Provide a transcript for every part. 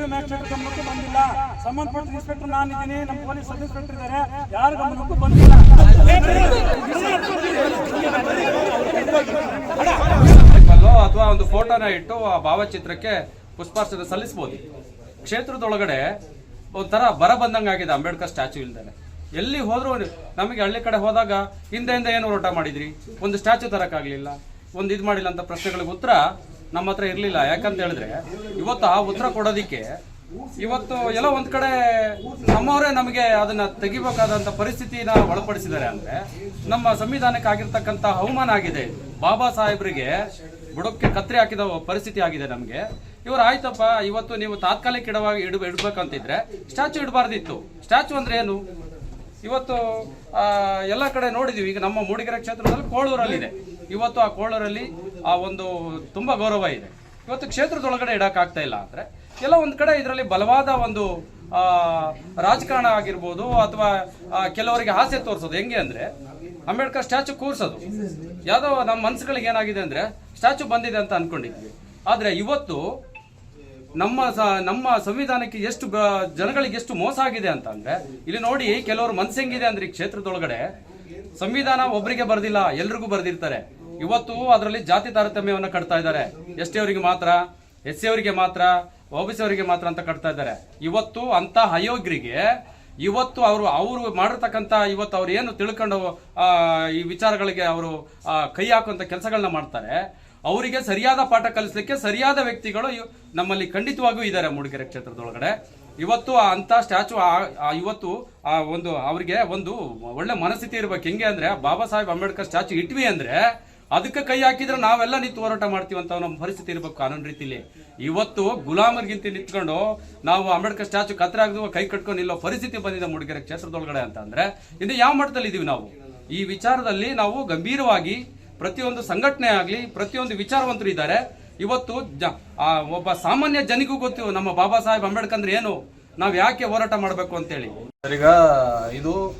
Duty magistrate ಗಮನಕ್ಕೂ ಬಂದಿಲ್ಲ. ಸಂಬಂಧಪಟ್ಟ ಇನ್ಸ್ಪೆಕ್ಟರ್ ನಾನಿದ್ದೀನಿ. ನಮ್ಮ ಪೊಲೀಸ್ ಸಬ್ ಇನ್ಸ್ಪೆಕ್ಟರ್ ಇದ್ದಾರೆ. ಯಾರ ಗಮನಕ್ಕೂ ಬಂದಿಲ್ಲ. ಅಥವಾ ಒಂದು ಫೋಟೋನ ಇಟ್ಟು ಆ ಭಾವಚಿತ್ರಕ್ಕೆ ಪುಷ್ಪಾರ್ಚನೆ ಸಲ್ಲಿಸಬಹುದು ಕ್ಷೇತ್ರದೊಳಗಡೆ ಒಂಥರ ಬರ ಬಂದಂಗಾಗಿದೆ ಅಂಬೇಡ್ಕರ್ ಸ್ಟ್ಯಾಚು ಇಲ್ದೇನೆ. ಎಲ್ಲಿ ಹೋದ್ರು ನಮಗೆ ಹಳ್ಳಿ ಕಡೆ ಹೋದಾಗ ಹಿಂದೆ ಹಿಂದೆ ಏನು ಹೋರಾಟ ಮಾಡಿದ್ರಿ? ಒಂದು ಸ್ಟ್ಯಾಚು ತರಕ್ಕಾಗ್ಲಿಲ್ಲ. ಒಂದು ಇದು ಮಾಡಿಲ್ಲ ಅಂತ ಪ್ರಶ್ನೆಗಳಿಗೆ ಉತ್ತರ ನಮ್ಮ ಹತ್ರ ಇರಲಿಲ್ಲ. ಯಾಕಂತ ಹೇಳಿದ್ರೆ, ಇವತ್ತು ಆ ಉತ್ತರ ಕೊಡೋದಿಕ್ಕೆ ಇವತ್ತು ಎಲ್ಲ ಒಂದ್ ಕಡೆ ನಮ್ಮವರೇ ನಮಗೆ ಅದನ್ನ ತೆಗಿಬೇಕಾದಂತ ಪರಿಸ್ಥಿತಿನ ಒಳಪಡಿಸಿದ್ದಾರೆ ಅಂದ್ರೆ, ನಮ್ಮ ಸಂವಿಧಾನಕ್ಕೆ ಆಗಿರ್ತಕ್ಕಂಥ ಅವಮಾನ ಆಗಿದೆ. ಬಾಬಾ ಸಾಹೇಬ್ರಿಗೆ ಬುಡಕ್ಕೆ ಕತ್ರಿ ಹಾಕಿದ ಪರಿಸ್ಥಿತಿ ಆಗಿದೆ ನಮಗೆ. ಇವ್ರು, ಆಯ್ತಪ್ಪ, ಇವತ್ತು ನೀವು ತಾತ್ಕಾಲಿಕ ಇಡವಾಗಿ ಇಡ, ಇಡ್ಬೇಕಂತಿದ್ರೆ ಸ್ಟ್ಯಾಚು ಇಡಬಾರ್ದಿತ್ತು. ಸ್ಟ್ಯಾಚು ಅಂದ್ರೆ ಏನು? ಇವತ್ತು ಎಲ್ಲ ಕಡೆ ನೋಡಿದೀವಿ. ಈಗ ನಮ್ಮ ಮೂಡಿಗೆರೆ ಕ್ಷೇತ್ರದಲ್ಲಿ ಕೋಳೂರಲ್ಲಿದೆ. ಇವತ್ತು ಆ ಕೋಳರಲ್ಲಿ ಆ ಒಂದು ತುಂಬಾ ಗೌರವ ಇದೆ. ಇವತ್ತು ಕ್ಷೇತ್ರದೊಳಗಡೆ ಇಡಕ್ ಆಗ್ತಾ ಇಲ್ಲ ಅಂದ್ರೆ ಎಲ್ಲ ಒಂದ್ ಕಡೆ ಇದರಲ್ಲಿ ಬಲವಾದ ಒಂದು ಆ, ರಾಜಕಾರಣ ಆಗಿರ್ಬೋದು ಅಥವಾ ಕೆಲವರಿಗೆ ಆಸೆ ತೋರಿಸೋದು. ಹೆಂಗೆ ಅಂದ್ರೆ ಅಂಬೇಡ್ಕರ್ ಸ್ಟ್ಯಾಚು ಕೂರಿಸೋದು. ಯಾವ್ದೋ ನಮ್ಮ ಮನ್ಸುಗಳಿಗೆ ಏನಾಗಿದೆ ಅಂದ್ರೆ ಸ್ಟ್ಯಾಚು ಬಂದಿದೆ ಅಂತ ಅನ್ಕೊಂಡಿದ್ವಿ. ಆದ್ರೆ ಇವತ್ತು ನಮ್ಮ ನಮ್ಮ ಸಂವಿಧಾನಕ್ಕೆ ಎಷ್ಟು ಜನಗಳಿಗೆ ಎಷ್ಟು ಮೋಸ ಆಗಿದೆ ಅಂತ ಅಂದ್ರೆ ಇಲ್ಲಿ ನೋಡಿ ಕೆಲವರು ಮನ್ಸು ಹೆಂಗಿದೆ ಅಂದ್ರೆ ಈ ಕ್ಷೇತ್ರದೊಳಗಡೆ ಸಂವಿಧಾನ ಒಬ್ಬರಿಗೆ ಬರ್ದಿಲ್ಲ ಎಲ್ರಿಗೂ ಬರ್ದಿರ್ತಾರೆ. ಇವತ್ತು ಅದರಲ್ಲಿ ಜಾತಿ ತಾರತಮ್ಯವನ್ನು ಕಟ್ತಾ ಇದ್ದಾರೆ. ಎಸ್ ಟಿ ಅವರಿಗೆ ಮಾತ್ರ, ಎಸ್ ಸಿ ಅವರಿಗೆ ಮಾತ್ರ ಒ ಬಿ ಸಿ ಅವರಿಗೆ ಮಾತ್ರ ಅಂತ ಕಟ್ತಾ ಇದ್ದಾರೆ. ಇವತ್ತು ಅಂತ ಅಯೋಗ್ಯರಿಗೆ, ಇವತ್ತು ಅವರು ಅವರು ಮಾಡಿರ್ತಕ್ಕಂಥ ಇವತ್ತು ಅವ್ರು ಏನು ತಿಳ್ಕೊಂಡು ಈ ವಿಚಾರಗಳಿಗೆ ಅವರು ಕೈ ಹಾಕುವಂಥ ಕೆಲಸಗಳನ್ನ ಮಾಡ್ತಾರೆ. ಅವರಿಗೆ ಸರಿಯಾದ ಪಾಠ ಕಲಿಸ್ಲಿಕ್ಕೆ ಸರಿಯಾದ ವ್ಯಕ್ತಿಗಳು ನಮ್ಮಲ್ಲಿ ಖಂಡಿತವಾಗೂ ಇದ್ದಾರೆ ಮೂಡಿಗೆರೆ ಕ್ಷೇತ್ರದೊಳಗಡೆ. ಇವತ್ತು ಆ ಅಂತ ಸ್ಟ್ಯಾಚು ಇವತ್ತು ಆ ಒಂದು, ಅವರಿಗೆ ಒಂದು ಒಳ್ಳೆ ಮನಸ್ಥಿತಿ ಇರ್ಬೇಕು. ಹೆಂಗೆ ಅಂದ್ರೆ, ಬಾಬಾ ಸಾಹೇಬ್ ಅಂಬೇಡ್ಕರ್ ಸ್ಟ್ಯಾಚು ಇಟ್ವಿ ಅಂದ್ರೆ ಅದಕ್ಕೆ ಕೈ ಹಾಕಿದ್ರೆ ನಾವೆಲ್ಲ ನಿಂತು ಹೋರಾಟ ಮಾಡ್ತೀವಿ ಅಂತ ನಮ್ಮ ಪರಿಸ್ಥಿತಿ ಇರ್ಬೇಕು ಕಾನೂನು ರೀತಿಲಿ. ಇವತ್ತು ಗುಲಾಮರ್ಗಿಂತ ನಿಂತ್ಕೊಂಡು ನಾವು ಅಂಬೇಡ್ಕರ್ ಸ್ಟ್ಯಾಚು ಕತ್ರ ಆಗದು ಕೈ ಕಟ್ಕೊಂಡು ನಿಲ್ಲೋ ಪರಿಸ್ಥಿತಿ ಬಂದಿದೆ ಮೂಡಿಗೆರೆ ಕ್ಷೇತ್ರದೊಳಗಡೆ ಅಂತ ಅಂದ್ರೆ, ಇನ್ನು ಯಾವ ಮಟ್ಟದಲ್ಲಿ ಇದೀವಿ ನಾವು? ಈ ವಿಚಾರದಲ್ಲಿ ನಾವು ಗಂಭೀರವಾಗಿ ಪ್ರತಿಯೊಂದು ಸಂಘಟನೆ ಆಗಲಿ, ಪ್ರತಿಯೊಂದು ವಿಚಾರವಂತರು ಇದ್ದಾರೆ. ಇವತ್ತು ಜ- ಒಬ್ಬ ಸಾಮಾನ್ಯ ಜನಿಗೂ ಗೊತ್ತು, ನಮ್ಮ ಬಾಬಾ ಸಾಹೇಬ್ ಅಂಬೇಡ್ಕರ್ ಅಂದ್ರೆ ಏನು? ನಾವು ಯಾಕೆ ಹೋರಾಟ ಮಾಡಬೇಕು ಅಂತೇಳಿ? ಈಗ ಇದು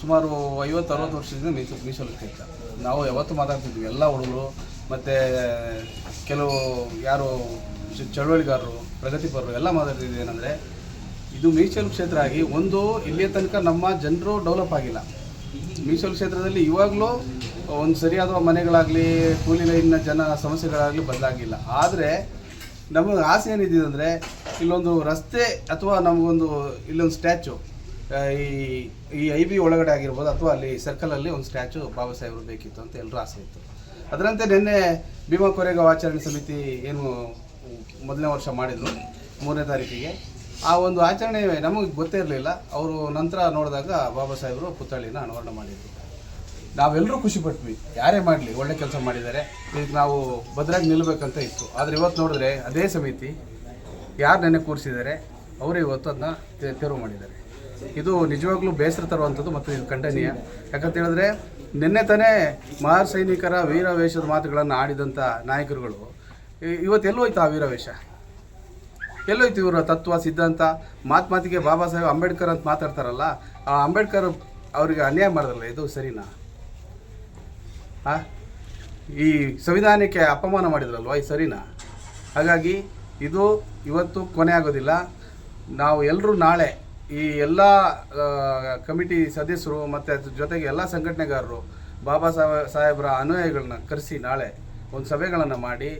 ಸುಮಾರು ಐವತ್ತು, ಅರವತ್ತು ವರ್ಷದಿಂದ ಮೀಸಲು ಮೀಸಲು ಕ್ಷೇತ್ರ ನಾವು ಯಾವತ್ತು ಮಾತಾಡ್ತಿದ್ವಿ. ಎಲ್ಲ ಹುಡುಗರು, ಮತ್ತು ಕೆಲವು ಯಾರು ಚಳುವಳಿಗಾರರು ಚಳವಳಿಗಾರರು, ಪ್ರಗತಿಪರರು ಎಲ್ಲ ಮಾತಾಡ್ತಿದ್ವಿ. ಏನಂದರೆ, ಇದು ಮೀಸಲು ಕ್ಷೇತ್ರ ಆಗಿ ಒಂದು ಇಲ್ಲಿಯ ತನಕ ನಮ್ಮ ಜನರು ಡೆವಲಪ್ ಆಗಿಲ್ಲ. ಮೀಸಲು ಕ್ಷೇತ್ರದಲ್ಲಿ ಇವಾಗಲೂ ಒಂದು ಸರಿಯಾದ ಮನೆಗಳಾಗಲಿ, ಕೂಲಿ ಲೈನ್ನ ಜನ ಸಮಸ್ಯೆಗಳಾಗಲಿ ಬದಲಾಗಿಲ್ಲ. ಆದರೆ ನಮಗೆ ಆಸೆ ಏನಿದೆ ಅಂದರೆ, ಇಲ್ಲೊಂದು ರಸ್ತೆ ಅಥವಾ ನಮಗೊಂದು ಇಲ್ಲೊಂದು ಸ್ಟ್ಯಾಚು. ಈ ಈ ಐ ಬಿ ಒಳಗಡೆ ಆಗಿರ್ಬೋದು ಅಥವಾ ಅಲ್ಲಿ ಸರ್ಕಲಲ್ಲಿ ಒಂದು ಸ್ಟ್ಯಾಚು ಬಾಬಾ ಸಾಹೇಬರು ಬೇಕಿತ್ತು ಅಂತ ಎಲ್ಲರೂ ಆಸೆ ಇತ್ತು. ಅದರಂತೆ ನಿನ್ನೆ ಭೀಮಾ ಕೊರೆಗಾವ್ ಆಚರಣೆ ಸಮಿತಿ ಏನು ಮೊದಲನೇ ವರ್ಷ ಮಾಡಿದರು, ಮೂರನೇ ತಾರೀಕಿಗೆ. ಆ ಒಂದು ಆಚರಣೆ ನಮಗೆ ಗೊತ್ತೇ ಇರಲಿಲ್ಲ. ಅವರು ನಂತರ ನೋಡಿದಾಗ ಬಾಬಾ ಸಾಹೇಬರು ಪುತ್ಥಳಿನ ಅನಾವರಣ ಮಾಡಿದ್ರು. ನಾವೆಲ್ಲರೂ ಖುಷಿಪಟ್ವಿ ಯಾರೇ ಮಾಡಲಿ, ಒಳ್ಳೆ ಕೆಲಸ ಮಾಡಿದ್ದಾರೆ. ಇದಕ್ಕೆ ನಾವು ಭದ್ರಾಗಿ ನಿಲ್ಲಬೇಕಂತ ಇತ್ತು. ಆದರೆ ಇವತ್ತು ನೋಡಿದ್ರೆ ಅದೇ ಸಮಿತಿ ಯಾರು ನೆನೆ ಕೂರಿಸಿದ್ದಾರೆ, ಅವರೇ ಇವತ್ತು ಅದನ್ನ ತೆರವು ಮಾಡಿದ್ದಾರೆ. ಇದು ನಿಜವಾಗ್ಲೂ ಬೇಸರ ತರುವಂಥದ್ದು ಮತ್ತು ಇದು ಖಂಡನೀಯ. ಯಾಕಂತ ಹೇಳಿದ್ರೆ, ನಿನ್ನೆ ತಾನೇ ಮಹಾರ್ ಸೈನಿಕರ ವೀರವೇಷದ ಮಾತುಗಳನ್ನು ಆಡಿದಂಥ ನಾಯಕರುಗಳು ಇವತ್ತು ಎಲ್ಲೋಯ್ತು ಆ ವೀರವೇಷ ಎಲ್ಲೋಯ್ತು ಇವರ ತತ್ವ, ಸಿದ್ಧಾಂತ? ಮಾತು ಮಾತಿಗೆ ಬಾಬಾ ಸಾಹೇಬ್ ಅಂಬೇಡ್ಕರ್ ಅಂತ ಮಾತಾಡ್ತಾರಲ್ಲ, ಆ ಅಂಬೇಡ್ಕರ್ ಅವರಿಗೆ ಅನ್ಯಾಯ ಮಾಡಿದ್ರಲ್ಲ, ಇದು ಸರಿನಾ? ಆ? ಈ ಸಂವಿಧಾನಕ್ಕೆ ಅಪಮಾನ ಮಾಡಿದ್ರಲ್ವ, ಇದು ಸರಿನಾ? ಹಾಗಾಗಿ ಇದು ಇವತ್ತು ಕೊನೆ ಆಗೋದಿಲ್ಲ. ನಾವು ಎಲ್ಲರೂ ನಾಳೆ ಈ ಎಲ್ಲ ಕಮಿಟಿ ಸದಸ್ಯರು ಮತ್ತು ಅದ್ರ ಜೊತೆಗೆ ಎಲ್ಲ ಸಂಘಟನೆಗಾರರು, ಬಾಬಾ ಸಾಹೇಬ್, ಸಾಹೇಬರ ಅನುಯಾಯಿಗಳನ್ನ ಕರೆಸಿ ನಾಳೆ ಒಂದು ಸಭೆಗಳನ್ನು ಮಾಡಿ,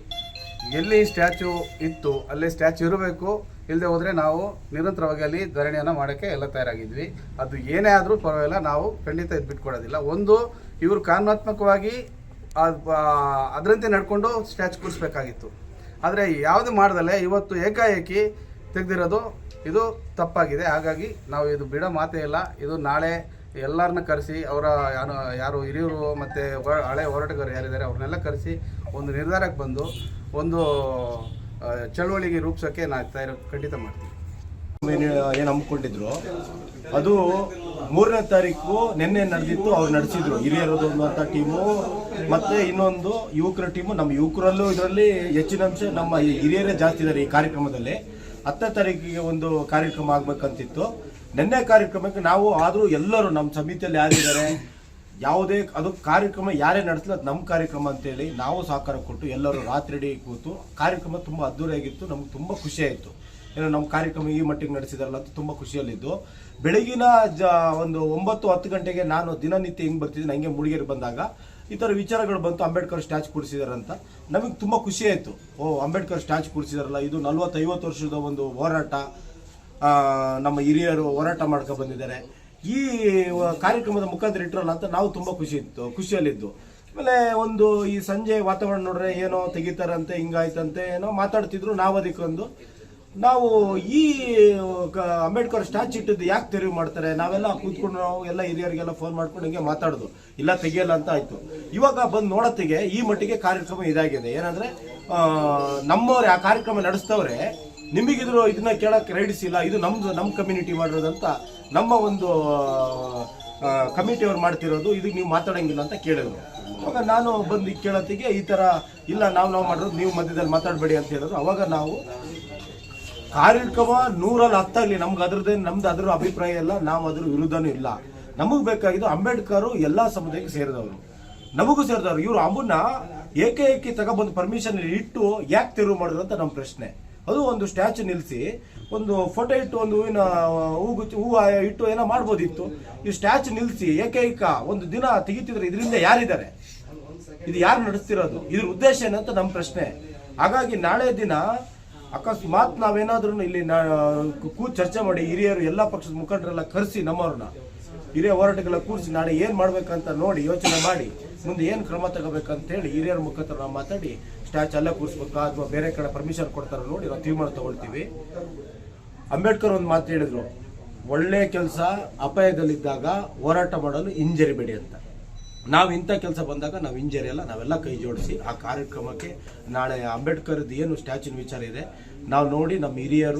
ಎಲ್ಲಿ ಸ್ಟ್ಯಾಚು ಇತ್ತು, ಅಲ್ಲೇ ಸ್ಟ್ಯಾಚು ಇರಬೇಕು ಇಲ್ಲದೆ ಹೋದರೆ ನಾವು ನಿರಂತರವಾಗಿ ಅಲ್ಲಿ ಧರಣಿಯನ್ನು ಮಾಡೋಕ್ಕೆ ಎಲ್ಲ ತಯಾರಾಗಿದ್ವಿ. ಅದು ಏನೇ ಆದರೂ ಪರವಾಗಿಲ್ಲ, ನಾವು ಖಂಡಿತ ಇದು ಬಿಟ್ಕೊಡೋದಿಲ್ಲ. ಒಂದು, ಇವರು ಕಾನೂನಾತ್ಮಕವಾಗಿ ಅದರಂತೆ ನಡ್ಕೊಂಡು ಸ್ಟ್ಯಾಚು ಕೂರಿಸ್ಬೇಕಾಗಿತ್ತು. ಆದರೆ ಯಾವುದು ಮಾಡ್ದಲೆ ಇವತ್ತು ಏಕಾಏಕಿ ತೆಗೆದಿರೋದು, ಇದು ತಪ್ಪಾಗಿದೆ. ಹಾಗಾಗಿ ನಾವು ಇದು ಬಿಡೋ ಮಾತೇ ಇಲ್ಲ. ಇದು ನಾಳೆ ಎಲ್ಲರನ್ನ ಕರೆಸಿ, ಅವರ ಯಾರು ಯಾರು ಹಿರಿಯರು ಮತ್ತು ಹಳೆ ಹೋರಾಟಗಾರರು ಯಾರಿದ್ದಾರೆ, ಅವ್ರನ್ನೆಲ್ಲ ಕರೆಸಿ ಒಂದು ನಿರ್ಧಾರಕ್ಕೆ ಬಂದು ಒಂದು ಚಳುವಳಿಗೆ ರೂಪಿಸೋಕ್ಕೆ ನಾನು ತಯಾರು, ಖಂಡಿತ ಮಾಡ್ತೀನಿ. ಏನು ಹಮ್ಮಿಕೊಂಡಿದ್ರು, ಅದು ಮೂರನೇ ತಾರೀಕು ನಿನ್ನೆ ನಡೆದಿತ್ತು, ಅವ್ರು ನಡೆಸಿದ್ರು. ಹಿರಿಯರದು ಅನ್ನುವಂಥ ಟೀಮು, ಮತ್ತೆ ಇನ್ನೊಂದು ಯುವಕರ ಟೀಮು. ನಮ್ಮ ಯುವಕರಲ್ಲೂ ಇದರಲ್ಲಿ ಹೆಚ್ಚಿನ ಅಂಶ ನಮ್ಮ ಹಿರಿಯರೇ ಜಾಸ್ತಿ ಇದ್ದಾರೆ ಈ ಕಾರ್ಯಕ್ರಮದಲ್ಲಿ. ಹತ್ತನೇ ತಾರೀಕಿಗೆ ಒಂದು ಕಾರ್ಯಕ್ರಮ ಆಗ್ಬೇಕಂತಿತ್ತು. ನಿನ್ನೆ ಕಾರ್ಯಕ್ರಮಕ್ಕೆ ನಾವು ಆದರೂ ಎಲ್ಲರೂ ನಮ್ಮ ಸಮಿತಿಯಲ್ಲಿ ಯಾರಿದ್ದಾರೆ, ಯಾವುದೇ ಅದು ಕಾರ್ಯಕ್ರಮ ಯಾರೇ ನಡೆಸಲಿ ಅದು ನಮ್ಮ ಕಾರ್ಯಕ್ರಮ ಅಂತೇಳಿ ನಾವು ಸಹಕಾರ ಕೊಟ್ಟು ಎಲ್ಲರೂ ರಾತ್ರಿ ಕೂತು ಕಾರ್ಯಕ್ರಮ ತುಂಬ ಅದ್ದೂರಿಯಾಗಿತ್ತು, ನಮ್ಗೆ ತುಂಬ ಖುಷಿಯಾಯಿತು ಏನೋ ನಮ್ಮ ಕಾರ್ಯಕ್ರಮ ಈ ಮಟ್ಟಿಗೆ ನಡೆಸಿದಾರಲ್ಲ ಅಂತ ತುಂಬ ಖುಷಿಯಲ್ಲಿದ್ದು. ಬೆಳಗಿನ ಜ ಒಂದು ಒಂಬತ್ತು ಹತ್ತು ಗಂಟೆಗೆ ನಾನು ದಿನನಿತ್ಯ ಹೆಂಗೆ ಬರ್ತಿದ್ದೀನಿ, ಹಂಗೆ ಮುಡಿಗೇರಿ ಬಂದಾಗ ಈ ಥರ ವಿಚಾರಗಳು ಬಂತು, ಅಂಬೇಡ್ಕರ್ ಸ್ಟ್ಯಾಚ್ ಕೂಡಿಸಿದಾರಂತ ನಮಗೆ ತುಂಬ ಖುಷಿ ಆಯಿತು. ಓ, ಅಂಬೇಡ್ಕರ್ ಸ್ಟ್ಯಾಚ್ ಕೂಡಿಸಿದಾರಲ್ಲ ಇದು ನಲ್ವತ್ತೈವತ್ತು ವರ್ಷದ ಒಂದು ಹೋರಾಟ ನಮ್ಮ ಹಿರಿಯರು ಹೋರಾಟ ಮಾಡ್ಕೊ ಬಂದಿದ್ದಾರೆ. ಈ ಕಾರ್ಯಕ್ರಮದ ಮುಖಾಂತರ ಇಟ್ಟರಲ್ಲ ಅಂತ ನಾವು ತುಂಬ ಖುಷಿ ಇತ್ತು, ಖುಷಿಯಲ್ಲಿದ್ದು. ಆಮೇಲೆ ಒಂದು ಈ ಸಂಜೆ ವಾತಾವರಣ ನೋಡ್ರೆ ಏನೋ ತೆಗಿತಾರಂತೆ, ಹಿಂಗಾಯ್ತಂತೆ, ಏನೋ ಮಾತಾಡ್ತಿದ್ರು ನಾವು ಅದಕ್ಕೊಂದು ನಾವು ಈ ಅಂಬೇಡ್ಕರ್ ಸ್ಟ್ಯಾಚ್ ಇಟ್ಟಿದ್ದು ಯಾಕೆ ತೆರವು ಮಾಡ್ತಾರೆ? ನಾವೆಲ್ಲ ಕೂತ್ಕೊಂಡು ನಾವು ಎಲ್ಲ ಹಿರಿಯರಿಗೆಲ್ಲ ಫೋನ್ ಮಾಡ್ಕೊಂಡು ಹಿಂಗೆ ಮಾತಾಡೋದು. ಇಲ್ಲ, ತೆಗಿಯಲ್ಲ ಅಂತ ಆಯ್ತು. ಇವಾಗ ಬಂದು ನೋಡತ್ತಿಗೆ ಈ ಮಟ್ಟಿಗೆ ಕಾರ್ಯಕ್ರಮ ಇದಾಗಿದೆ. ಏನಂದ್ರೆ ನಮ್ಮವ್ರು ಆ ಕಾರ್ಯಕ್ರಮ ನಡೆಸ್ತವ್ರೆ, ನಿಮಗಿದ್ರು ಇದನ್ನ ಕೇಳಕ್ಕೆ ರೈಡ್ಸ್ ಇಲ್ಲ. ಇದು ನಮ್ಮದು ನಮ್ಮ ಕಮ್ಯುನಿಟಿ ಮಾಡಿರೋದಂತ ನಮ್ಮ ಒಂದು ಕಮಿಟಿಯವ್ರು ಮಾಡ್ತಿರೋದು. ಇದಕ್ಕೆ ನೀವು ಮಾತಾಡಂಗಿಲ್ಲ ಅಂತ ಕೇಳಿದ್ರು. ಅವಾಗ ನಾನು ಬಂದು ಕೇಳತ್ತಿಗೆ ಈ ಥರ ಇಲ್ಲ, ನಾವು ನಾವು ಮಾಡಿರೋದು, ನೀವು ಮಧ್ಯದಲ್ಲಿ ಮಾತಾಡಬೇಡಿ ಅಂತ ಹೇಳಿದ್ರು. ಅವಾಗ ನಾವು ಕಾರ್ಯಕ್ರಮ ನೂರಲ್ಲಿ ಹತ್ತಾಗ್ಲಿ ನಮ್ಗೆ ಅದ್ರದ್ದೇ, ನಮ್ದು ಅದ್ರ ಅಭಿಪ್ರಾಯ ಇಲ್ಲ ನಾವು ಅದ್ರ ವಿರುದ್ಧನೂ ಇಲ್ಲ. ನಮಗೆ ಬೇಕಾಗಿದ್ದು ಅಂಬೇಡ್ಕರ್ ಎಲ್ಲ ಸಮುದಾಯಕ್ಕೆ ಸೇರಿದವರು. ನಮಗೂ ಸೇರಿದವರು. ಇವರು ಅಮ್ಮನ್ನ ಏಕೆ ಏಕೆ ತಗೊಬಂದು ಪರ್ಮಿಷನ್ ಇಟ್ಟು ಯಾಕೆ ತಿರುವು ಮಾಡಿದ್ರು ಅಂತ ನಮ್ಮ ಪ್ರಶ್ನೆ. ಅದು ಒಂದು ಸ್ಟ್ಯಾಚು ನಿಲ್ಲಿಸಿ ಒಂದು ಫೋಟೋ ಇಟ್ಟು, ಒಂದು ಹೂವಿನ ಹೂಗು ಹೂವು ಇಟ್ಟು ಏನೋ ಮಾಡ್ಬೋದಿತ್ತು. ಈ ಸ್ಟ್ಯಾಚು ನಿಲ್ಲಿಸಿ ಏಕೈಕ ಒಂದು ದಿನ ತೆಗಿತಿದ್ರೆ ಇದರಿಂದ ಯಾರಿದ್ದಾರೆ? ಇದು ಯಾರು ನಡೆಸ್ತಿರೋದು? ಇದ್ರ ಉದ್ದೇಶ ಏನಂತ ನಮ್ಮ ಪ್ರಶ್ನೆ. ಹಾಗಾಗಿ ನಾಳೆ ದಿನ ಅಕಸ್ಮಾತ್ ನಾವೇನಾದ್ರೂ ಇಲ್ಲಿ ಕೂತ್ ಚರ್ಚೆ ಮಾಡಿ ಹಿರಿಯರು ಎಲ್ಲ ಪಕ್ಷದ ಮುಖಂಡರೆಲ್ಲ ಕರೆಸಿ ನಮ್ಮವ್ರನ್ನ. ಹಿರಿಯ ಹೋರಾಟಗಳ ಕೂರಿಸಿ ನಾಳೆ ಏನು ಮಾಡ್ಬೇಕಂತ ನೋಡಿ ಯೋಚನೆ ಮಾಡಿ, ಮುಂದೆ ಏನು ಕ್ರಮ ತಗೋಬೇಕಂತ ಹೇಳಿ ಹಿರಿಯರ ಮುಖಾಂತರ ಮಾತಾಡಿ, ಸ್ಟ್ಯಾಚ್ ಅಲ್ಲೇ ಕೂರಿಸ್ಬೇಕಾ ಅಥವಾ ಬೇರೆ ಕಡೆ ಪರ್ಮಿಷನ್ ಕೊಡ್ತಾರ ನೋಡಿ ನಾವು ತೀರ್ಮಾನ ತಗೊಳ್ತೀವಿ. ಅಂಬೇಡ್ಕರ್ ಒಂದು ಮಾತು ಹೇಳಿದ್ರು, ಒಳ್ಳೆ ಕೆಲಸ ಅಪಾಯದಲ್ಲಿದ್ದಾಗ ಹೋರಾಟ ಮಾಡಲು ಹಿಂಜರಿಬೇಡಿ ಅಂತ. ನಾವು ಇಂಥ ಕೆಲಸ ಬಂದಾಗ ನಾವು ಇಂಜರಿಯಲ್ಲ ನಾವೆಲ್ಲ ಕೈ ಜೋಡಿಸಿ ಆ ಕಾರ್ಯಕ್ರಮಕ್ಕೆ ನಾಳೆ ಅಂಬೇಡ್ಕರ್ದು ಏನು ಸ್ಟ್ಯಾಚ್ಯೂನ ವಿಚಾರ ಇದೆ, ನಾವು ನೋಡಿ ನಮ್ಮ ಹಿರಿಯರು